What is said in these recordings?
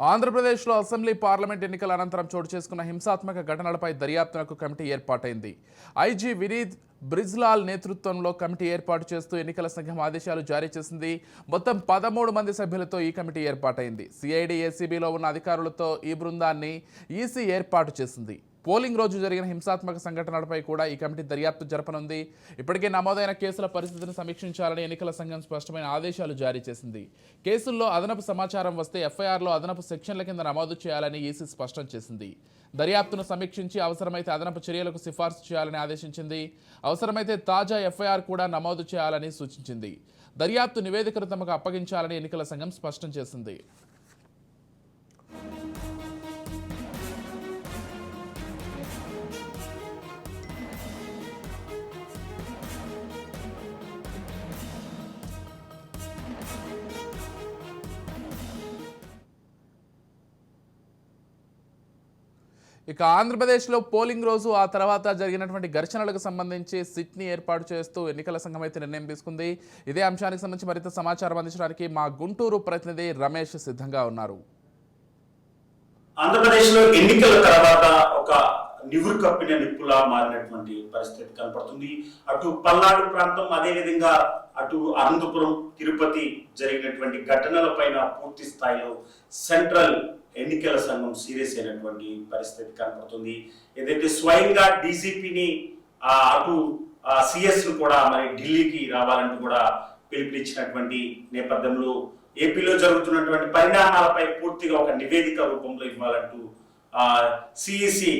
ఆంధ్రప్రదేశ్లో assembly parliament ఎన్నికల అనంతరం చోటు చేసుకున్న హింసాత్మక ఘటనలపై దర్యాప్తునకు కమిటీ ఏర్పాటైంది. ఐజీ వినీత్ బ్రిజ్లాల్ నేతృత్వంలో కమిటీ ఏర్పాటు చేస్తూ ఎన్నికల సంఘం ఆదేశాలు జారీ చేసింది. మొత్తం పదమూడు మంది సభ్యులతో ఈ కమిటీ ఏర్పాటైంది. సిఐడి ఏసీబీలో ఉన్న అధికారులతో ఈ బృందాన్ని ఈసీ ఏర్పాటు చేసింది. పోలింగ్ రోజు జరిగిన హింసాత్మక సంఘటనలపై కూడా ఈ కమిటీ దర్యాప్తు జరపనుంది. ఇప్పటికే నమోదైన కేసుల పరిస్థితిని సమీక్షించాలని ఎన్నికల సంఘం స్పష్టమైన ఆదేశాలు జారీ చేసింది. కేసుల్లో అదనపు సమాచారం వస్తే ఎఫ్ఐఆర్లో అదనపు సెక్షన్ల కింద నమోదు చేయాలని ఈసీ స్పష్టం చేసింది. దర్యాప్తును సమీక్షించి అవసరమైతే అదనపు చర్యలకు సిఫార్సు చేయాలని ఆదేశించింది. అవసరమైతే తాజా ఎఫ్ఐఆర్ కూడా నమోదు చేయాలని సూచించింది. దర్యాప్తు నివేదికను తమకు అప్పగించాలని ఎన్నికల సంఘం స్పష్టం చేసింది. ఇక ఆంధ్రప్రదేశ్లో పోలింగ్ రోజు ఆ తర్వాత జరిగినటువంటి ఘర్షణలకు సంబంధించి సిట్ని ఏర్పాటు చేస్తూ ఎన్నికల సంఘం అయితే నిర్ణయం తీసుకుంది. ఇదే అంశానికి సంబంధించి మరింత సమాచారం అందించడానికి మా గుంటూరు ప్రతినిధి రమేష్ సిద్ధంగా ఉన్నారు. ఆంధ్రప్రదేశ్లో ఎన్నికల తర్వాత ఒక నివురు కప్పిన నిప్పులా మారినటువంటి పరిస్థితి కనపడుతుంది. అటు పల్నాడు ప్రాంతం అదే విధంగా అటు అనంతపురం తిరుపతి జరిగినటువంటి ఘటనల పైన పూర్తి స్థాయిలో సెంట్రల్ ఎన్నికల సంఘం సీరియస్ అయినటువంటి పరిస్థితి కనపడుతుంది. ఏదైతే స్వయంగా డీజీపీని అటు సిఎస్ కూడా మరి ఢిల్లీకి రావాలంటూ కూడా పిలుపునిచ్చినటువంటి నేపథ్యంలో ఏపీలో జరుగుతున్నటువంటి పరిణామాలపై పూర్తిగా ఒక నివేదిక రూపంలో ఇవ్వాలంటూ సిఈసి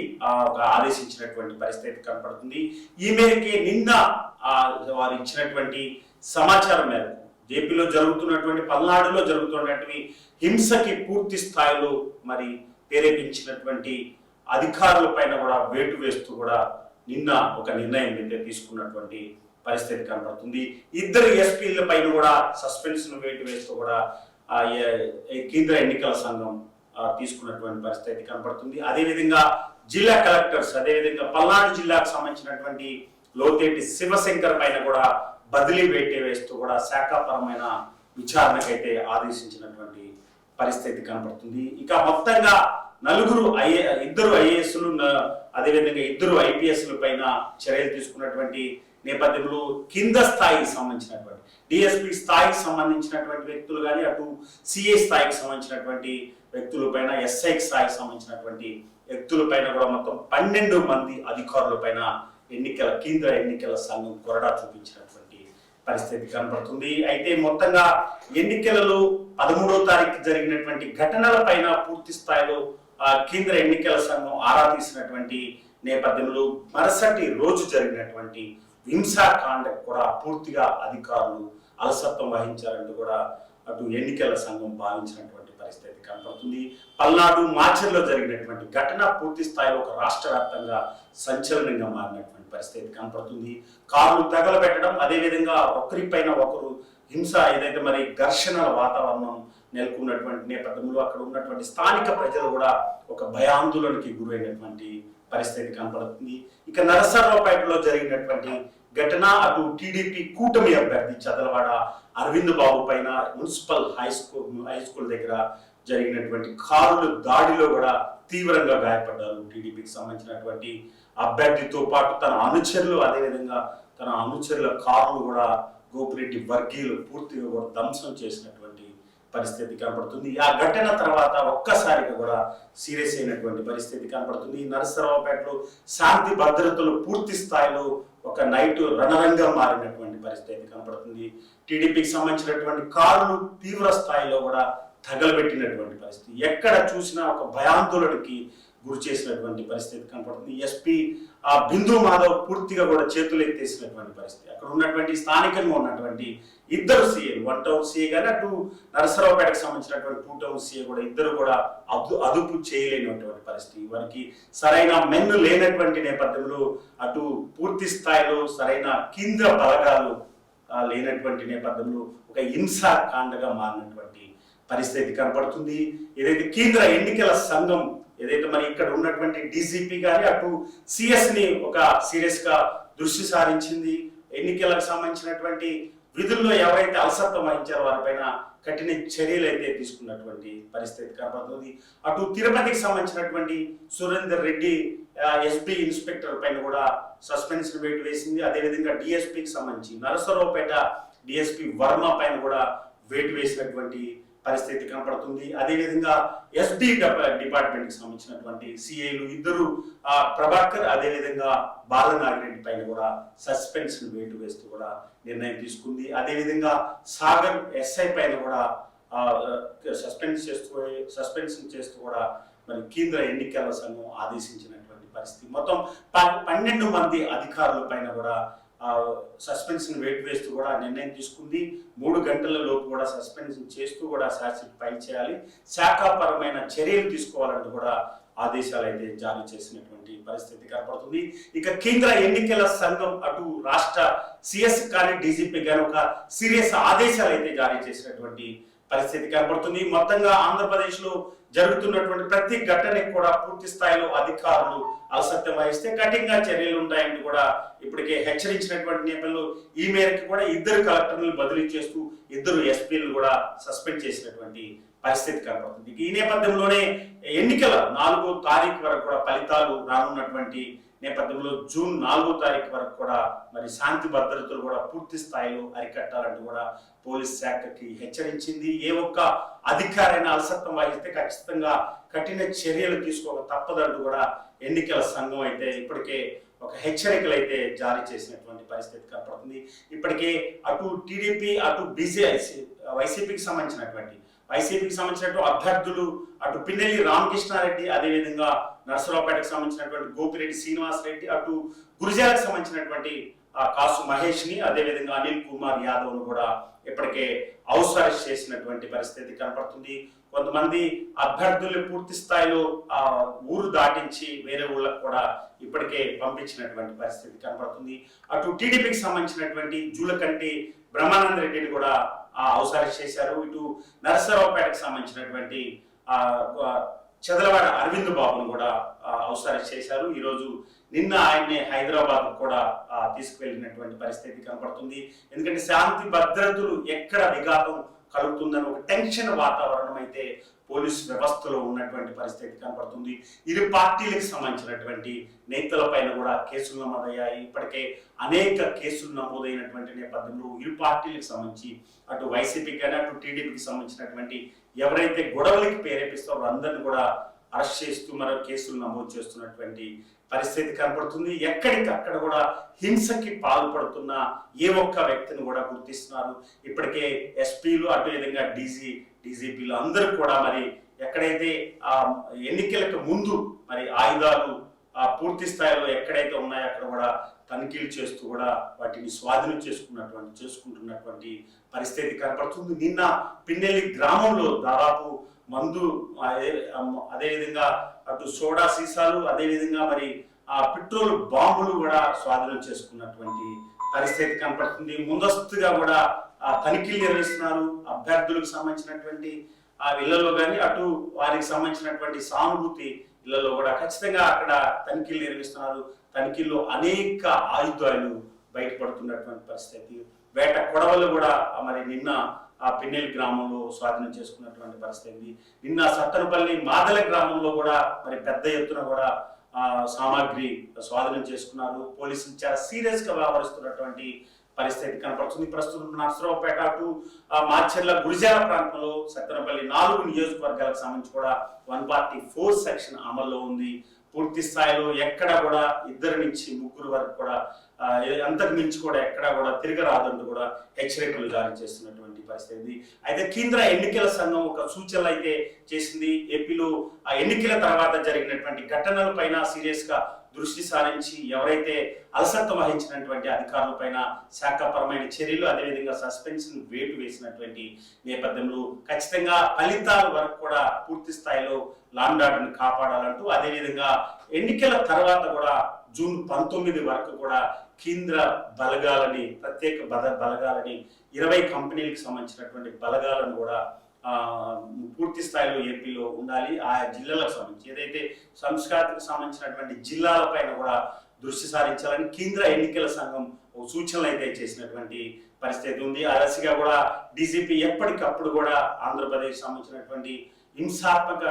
ఒక ఆదేశించినటువంటి పరిస్థితి కనపడుతుంది. ఈ మేరకే నిన్న వారు ఇచ్చినటువంటి సమాచారం మేరకు ఏపీలో జరుగుతున్నటువంటి పల్నాడులో జరుగుతున్నటువంటి హింసకి పూర్తి స్థాయిలో మరి ప్రేరేపించినటువంటి అధికారుల పైన కూడా వేటు వేస్తూ కూడా నిన్న ఒక నిర్ణయం అయితే తీసుకున్నటువంటి పరిస్థితి కనబడుతుంది ఇద్దరు ఎస్పీల పైన కూడా సస్పెన్షన్ వేటు వేస్తూ కూడా కేంద్ర ఎన్నికల సంఘం తీసుకున్నటువంటి పరిస్థితి కనబడుతుంది అదేవిధంగా జిల్లా కలెక్టర్స్ అదేవిధంగా పల్నాడు జిల్లాకు సంబంధించినటువంటి లోతేటి శివశంకర్ పైన కూడా బదిలీ వేటే వేస్తూ కూడా శాఖాపరమైన విచారణకైతే ఆదేశించినటువంటి పరిస్థితి కనబడుతుంది ఇక మొత్తంగా నలుగురు ఐఏ ఇద్దరు ఐఏఎస్లు అదేవిధంగా ఇద్దరు ఐపీఎస్ల పైన చర్యలు తీసుకున్నటువంటి నేపథ్యంలో కింద స్థాయికి సంబంధించినటువంటి డిఎస్పి స్థాయికి సంబంధించినటువంటి వ్యక్తులు కానీ అటు సిఏ స్థాయికి సంబంధించినటువంటి వ్యక్తుల పైన ఎస్ఐ స్థాయికి సంబంధించినటువంటి వ్యక్తుల పైన కూడా మొత్తం పన్నెండు మంది అధికారుల పైన ఎన్నికల కేంద్ర ఎన్నికల సంఘం కొరడా చూపించినటువంటి పరిస్థితి కనపడుతుంది అయితే మొత్తంగా ఎన్నికలలో పదమూడో తారీఖు జరిగినటువంటి ఘటనల పైన పూర్తి స్థాయిలో కేంద్ర ఎన్నికల సంఘం ఆరా తీసినటువంటి నేపథ్యంలో మరుసటి రోజు జరిగినటువంటి హింసాకాండకు కూడా పూర్తిగా అధికారులు అలసత్వం వహించారంటూ కూడా అటు ఎన్నికల సంఘం భావించినటువంటి పరిస్థితి కనపడుతుంది. పల్నాడు మాచర్లో జరిగినటువంటి ఘటన పూర్తి స్థాయిలో ఒక రాష్ట్ర వ్యాప్తంగా సంచలనంగా మారినటువంటి పరిస్థితి కనపడుతుంది. కార్లు తగలబెట్టడం అదేవిధంగా ఒకరిపైన ఒకరు హింస ఏదైతే మరి ఘర్షణల వాతావరణం నెలకొన్నటువంటి నేపథ్యంలో అక్కడ ఉన్నటువంటి స్థానిక ప్రజలు కూడా ఒక భయాందోళనకి గురైనటువంటి పరిస్థితి కనపడుతుంది. ఇక నరసరావుపేటలో జరిగినటువంటి ఘటన అటు టీడీపీ కూటమి అభ్యర్థి చదలవాడ అరవింద్ బాబు పైన municipal high school high school దగ్గర జరిగినటువంటి కారులు దాడిలో కూడా తీవ్రంగా గాయపడ్డారు టీడీపీకి సంబంధించినటువంటి అభ్యర్థితో పాటు తన అనుచరులు అదేవిధంగా తన అనుచరుల కారులు కూడా గోపిరెడ్డి వర్గీయులు పూర్తిగా కూడా ధ్వంసం చేసినటువంటి పరిస్థితి కనపడుతుంది. ఆ ఘటన తర్వాత ఒక్కసారిగా కూడా సీరియస్ అయినటువంటి పరిస్థితి కనపడుతుంది. నరసరావుపేటలో శాంతి భద్రతలు పూర్తి స్థాయిలో ఒక నైట్ రణరంగా మారినటువంటి పరిస్థితి కనపడుతుంది. టీడీపీకి సంబంధించినటువంటి కారులు తీవ్ర స్థాయిలో కూడా తగలబెట్టినటువంటి పరిస్థితి. ఎక్కడ చూసినా ఒక భయాందోళనకి గురి చేసినటువంటి పరిస్థితి కనపడుతుంది. ఎస్పీ ఆ బిందు మాధవ్ పూర్తిగా కూడా చేతులు ఎత్తేసినటువంటి పరిస్థితి. అక్కడ ఉన్నటువంటి స్థానికంగా ఉన్నటువంటి ఇద్దరు సీఏలు వన్ టౌన్ సీఏ కానీ అటు నరసరావుపేటకు సంబంధించినటువంటి టూ టౌన్ సీఏ కూడా ఇద్దరు కూడా అదు అదుపు చేయలేనటువంటి పరిస్థితి. వారికి సరైన మెన్ను లేనటువంటి నేపథ్యంలో అటు పూర్తి స్థాయిలో సరైన కేంద్ర బలగాలు లేనటువంటి నేపథ్యంలో ఒక హింసా కాండగా మారినటువంటి పరిస్థితి కనపడుతుంది. ఏదైతే కేంద్ర ఎన్నికల సంఘం ఏదైతే మరి ఇక్కడ ఉన్నటువంటి డీజీపీ కానీ అటు సిఎస్ని ఒక సీరియస్గా దృష్టి సారించింది. ఎన్నికలకు సంబంధించినటువంటి విధుల్లో ఎవరైతే అలసత్వం వహించారో వారిపైన కఠిన చర్యలు అయితే తీసుకున్నటువంటి పరిస్థితి కనబడుతుంది అటు తిరుపతికి సంబంధించినటువంటి సురేందర్ రెడ్డి ఎస్పీ ఇన్స్పెక్టర్ పైన కూడా సస్పెన్షన్ వేటు వేసింది. అదేవిధంగా డిఎస్పీకి సంబంధించి నరసరావుపేట డిఎస్పీ వర్మ పైన కూడా వేటు వేసినటువంటి పరిస్థితి కనపడుతుంది. అదేవిధంగా ఎస్డి డిపార్ట్మెంట్కి సంబంధించినటువంటి సిఐలు ఇద్దరు ప్రభాకర్ అదేవిధంగా బాలనాగిరెడ్డి పైన కూడా సస్పెన్షన్ వేటు వేస్తూ కూడా నిర్ణయం తీసుకుంది. అదేవిధంగా సాగర్ ఎస్ఐ పైన కూడా సస్పెన్స్ చేస్తూ సస్పెన్షన్ చేస్తూ కూడా మరి కేంద్ర ఎన్నికల సంఘం ఆదేశించినటువంటి పరిస్థితి. మొత్తం ప- పన్నెండు మంది అధికారుల పైన కూడా సస్పెన్షన్ వెయిట్ వేస్తూ కూడా నిర్ణయం తీసుకుంది. మూడు గంటల లోపు కూడా సస్పెన్షన్ చేస్తూ కూడా శాసన ఫైల్ చేయాలి. శాఖాపరమైన చర్యలు తీసుకోవాలంటూ కూడా ఆదేశాలు అయితే జారీ చేసినటువంటి పరిస్థితి కనపడుతుంది. ఇక కేంద్ర ఎన్నికల సంఘం అటు రాష్ట్ర సిఎస్ కానీ డీజీపీ గారు ఒక సీరియస్ ఆదేశాలు అయితే జారీ చేసినటువంటి పరిస్థితి కనపడుతుంది మొత్తంగా ఆంధ్రప్రదేశ్లో జరుగుతున్నటువంటి ప్రతి ఘటనకి కూడా పూర్తి స్థాయిలో అధికారులు అలసత్యం వహిస్తే కఠినంగా చర్యలు ఉంటాయని కూడా ఇప్పటికే హెచ్చరించినటువంటి నేపథ్యంలో ఈ మేరకు కూడా ఇద్దరు కలెక్టర్లు బదిలీ చేస్తూ ఇద్దరు ఎస్పీలు కూడా సస్పెండ్ చేసినటువంటి పరిస్థితి కనబడుతుంది. ఈ నేపథ్యంలోనే ఎన్నికల నాలుగో తారీఖు వరకు కూడా ఫలితాలు రానున్నటువంటి నేపథ్యంలో జూన్ నాలుగో తారీఖు వరకు కూడా మరి శాంతి భద్రతలు కూడా పూర్తి స్థాయిలో అరికట్టాలంటూ కూడా పోలీస్ శాఖకి హెచ్చరించింది. ఏ ఒక్క అధికారైన అలసత్వం వహిస్తే ఖచ్చితంగా కఠిన చర్యలు తీసుకోక తప్పదంటూ కూడా ఎన్నికల సంఘం అయితే ఇప్పటికే ఒక హెచ్చరికలు అయితే జారీ చేసినటువంటి పరిస్థితి కనపడుతుంది. ఇప్పటికే అటు టీడీపీ అటు బీజేఐసీ వైసీపీకి సంబంధించినటువంటి వైసీపీకి సంబంధించినటువంటి అభ్యర్థులు అటు పిన్నెల్లి రామకృష్ణారెడ్డి అదేవిధంగా నర్సరావుపేటకు సంబంధించినటువంటి గోపిరెడ్డి శ్రీనివాస్ రెడ్డి అటు గురిజాలకు సంబంధించినటువంటి కాసు మహేష్ని అదేవిధంగా అనిల్ కుమార్ యాదవ్ను కూడా ఇప్పటికే హౌస్ అరెస్ట్ చేసినటువంటి పరిస్థితి కనపడుతుంది. కొంతమంది అభ్యర్థుల్ని పూర్తి స్థాయిలో ఆ ఊరు దాటించి వేరే ఊళ్ళకు కూడా ఇప్పటికే పంపించినటువంటి పరిస్థితి కనపడుతుంది. అటు టీడీపీకి సంబంధించినటువంటి జూలకంటి బ్రహ్మానంద రెడ్డిని కూడా హౌస్ అరెస్ట్ చేశారు. ఇటు నరసరావుపేటకు సంబంధించినటువంటి చదలవాడ అరవింద్ బాబును కూడా హౌస్ అరెస్ట్ చేశారు. ఈరోజు నిన్న ఆయన్ని హైదరాబాద్ కూడా తీసుకువెళ్ళినటువంటి పరిస్థితి కనపడుతుంది. ఎందుకంటే శాంతి భద్రతలు ఎక్కడ విఘాతం కలుగుతుందని ఒక టెన్షన్ వాతావరణం అయితే పోలీస్ వ్యవస్థలో ఉన్నటువంటి పరిస్థితి కనపడుతుంది. ఇరు పార్టీలకు సంబంధించినటువంటి నేతల పైన కూడా కేసులు నమోదయ్యాయి. ఇప్పటికే అనేక కేసులు నమోదైనటువంటి నేపథ్యంలో ఇరు పార్టీలకు సంబంధించి అటు వైసీపీకి కానీ అటు టీడీపీకి సంబంధించినటువంటి ఎవరైతే గొడవలకి ప్రేరేపిస్తారో అందరిని కూడా అరెస్ట్ చేస్తూ మరో కేసులు నమోదు చేస్తున్నటువంటి పరిస్థితి కనపడుతుంది. ఎక్కడికక్కడ కూడా హింసకి పాల్పడుతున్న ఏ ఒక్క వ్యక్తిని కూడా గుర్తిస్తున్నారు. ఇప్పటికే ఎస్పీలు అదేవిధంగా డీజీ డీజీపీలు అందరూ కూడా మరి ఎక్కడైతే ఆ ఎన్నికలకు ముందు మరి ఆయుధాలు ఆ పూర్తి స్థాయిలో ఎక్కడైతే ఉన్నాయో అక్కడ కూడా తనిఖీలు చేస్తూ కూడా వాటిని స్వాధీనం చేసుకున్నటువంటి చేసుకుంటున్నటువంటి పరిస్థితి కనపడుతుంది. నిన్న పిన్నెల్లి గ్రామంలో దాదాపు మందు అదేవిధంగా అటు సోడా సీసాలు అదేవిధంగా మరి ఆ పెట్రోల్ బాంబులు కూడా స్వాధీనం చేసుకున్నటువంటి పరిస్థితి కనపడుతుంది. ముందస్తుగా కూడా ఆ తనిఖీలు నిర్వహిస్తున్నారు. అభ్యర్థులకు సంబంధించినటువంటి ఆ ఇళ్ళలో కానీ అటు వారికి సంబంధించినటువంటి సానుభూతి ఇళ్ళలో కూడా ఖచ్చితంగా అక్కడ తనిఖీలు నిర్వహిస్తున్నారు. తనిఖీల్లో అనేక ఆయుధాలు బయటపడుతున్నటువంటి పరిస్థితి. వేట కొడవలు కూడా మరి నిన్న ఆ పిన్నెల్ గ్రామంలో స్వాధీనం చేసుకున్నటువంటి పరిస్థితి. నిన్న సత్తనపల్లి మాదల గ్రామంలో కూడా మరి పెద్ద ఎత్తున కూడా ఆ సామాగ్రి స్వాధీనం చేసుకున్నారు. పోలీసులు చాలా సీరియస్గా వ్యవహరిస్తున్నటువంటి పరిస్థితి కనపడుతుంది. ప్రస్తుతం నర్సరావుపేట అటు మాచర్ల గురిజాల ప్రాంతంలో సత్తెనపల్లి నాలుగు నియోజకవర్గాలకు సంబంధించి కూడా వన్ పార్టీ ఫోర్ సెక్షన్ అమల్లో ఉంది. పూర్తి స్థాయిలో ఎక్కడ కూడా ఇద్దరు నుంచి ముగ్గురు వరకు కూడా అంతకు మించి కూడా ఎక్కడ కూడా తిరగరాదంటూ కూడా హెచ్చరికలు జారీ చేస్తున్నటువంటి పరిస్థితి అయితే కేంద్ర ఎన్నికల సంఘం ఒక సూచనలు అయితే చేసింది. ఏపీలో ఆ ఎన్నికల తర్వాత జరిగినటువంటి ఘటనల పైన సీరియస్గా దృష్టి సారించి ఎవరైతే అలసత్వం వహించినటువంటి అధికారులపైన శాఖపరమైన చర్యలు అదేవిధంగా సస్పెన్షన్ వేటు వేసినటువంటి నేపథ్యంలో ఖచ్చితంగా ఫలితాల వరకు కూడా పూర్తి స్థాయిలో లాండ్ కాపాడాలంటూ అదేవిధంగా ఎన్నికల తర్వాత కూడా జూన్ పంతొమ్మిది వరకు కూడా కేంద్ర బలగాలని ప్రత్యేక బల బలగాలని ఇరవై కంపెనీలకు సంబంధించినటువంటి బలగాలను కూడా పూర్తి స్థాయిలో ఏపీలో ఉండాలి. ఆయా జిల్లాలకు సంబంధించి. ఏదైతే సంస్కృతికి సంబంధించినటువంటి జిల్లాల పైన కూడా దృష్టి సారించాలని కేంద్ర ఎన్నికల సంఘం ఓ సూచనలు అయితే చేసినటువంటి పరిస్థితి ఉంది. అలసిగా కూడా డీజీపీ ఎప్పటికప్పుడు కూడా ఆంధ్రప్రదేశ్ సంబంధించినటువంటి హింసాత్మక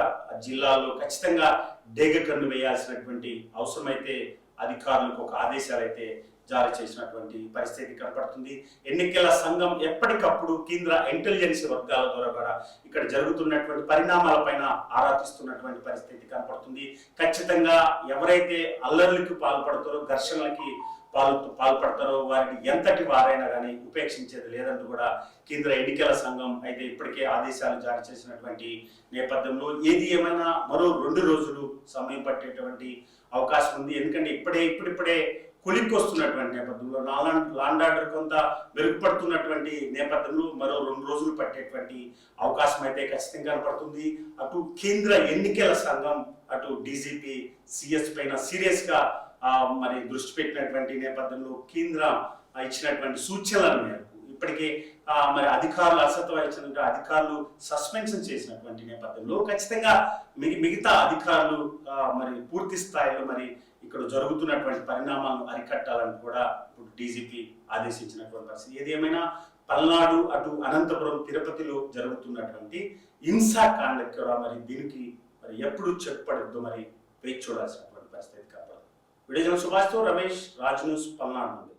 జిల్లాల్లో ఖచ్చితంగా డేగ కన్ను వేయాల్సినటువంటి అవసరమైతే అధికారులకు ఒక ఆదేశాలు అయితే జారీ చేసినటువంటి పరిస్థితి కనపడుతుంది. ఎన్నికల సంఘం ఎప్పటికప్పుడు కేంద్ర ఇంటెలిజెన్స్ వర్గాల ద్వారా కూడా ఇక్కడ జరుగుతున్నటువంటి పరిణామాలపైన ఆరాధిస్తున్నటువంటి పరిస్థితి కనపడుతుంది. ఖచ్చితంగా ఎవరైతే అల్లర్లకి పాల్పడతారో ఘర్షణలకి పాల్ పాల్పడతారో వారిని ఎంతటి వారైనా కానీ ఉపేక్షించేది లేదంటూ కూడా కేంద్ర ఎన్నికల సంఘం అయితే ఇప్పటికే ఆదేశాలు జారీ చేసినటువంటి నేపథ్యంలో ఏది ఏమైనా మరో రెండు రోజులు సమయం పట్టేటువంటి అవకాశం ఉంది. ఎందుకంటే ఇప్పుడే ఇప్పుడిప్పుడే కులిక్కొస్తున్నటువంటి నేపథ్యంలో లాండ్ లాండ్ ఆర్డర్ కొంత మెరుగుపడుతున్నటువంటి నేపథ్యంలో మరో రెండు రోజులు పట్టేటువంటి అవకాశం అయితే ఖచ్చితంగా కనపడుతుంది. అటు కేంద్ర ఎన్నికల సంఘం అటు డీజీపీ సిఎస్ పైన సీరియస్గా మరి దృష్టి పెట్టినటువంటి నేపథ్యంలో కేంద్రం ఇచ్చినటువంటి సూచనల మేరకు ఇప్పటికే మరి అధికారులు అసత్ అధికారులు సస్పెన్షన్ చేసినటువంటి నేపథ్యంలో ఖచ్చితంగా మిగి మిగతా అధికారులు మరి పూర్తి స్థాయిలో మరి ఇక్కడ జరుగుతున్నటువంటి పరిణామాలను అరికట్టాలని కూడా ఇప్పుడు డీజీపీ ఆదేశించినటువంటి పరిస్థితి. ఏది ఏమైనా పల్నాడు అటు అనంతపురం తిరుపతిలో జరుగుతున్నటువంటి హింసా కాండ కూడా మరి దీనికి మరి ఎప్పుడు చెప్పడుద్దు మరి వేచి చూడాల్సినటువంటి పరిస్థితి కాబట్టి వీడియో సుభాష్తో రమేష్ రాజ్ న్యూస్ పల్నాడు నుండి.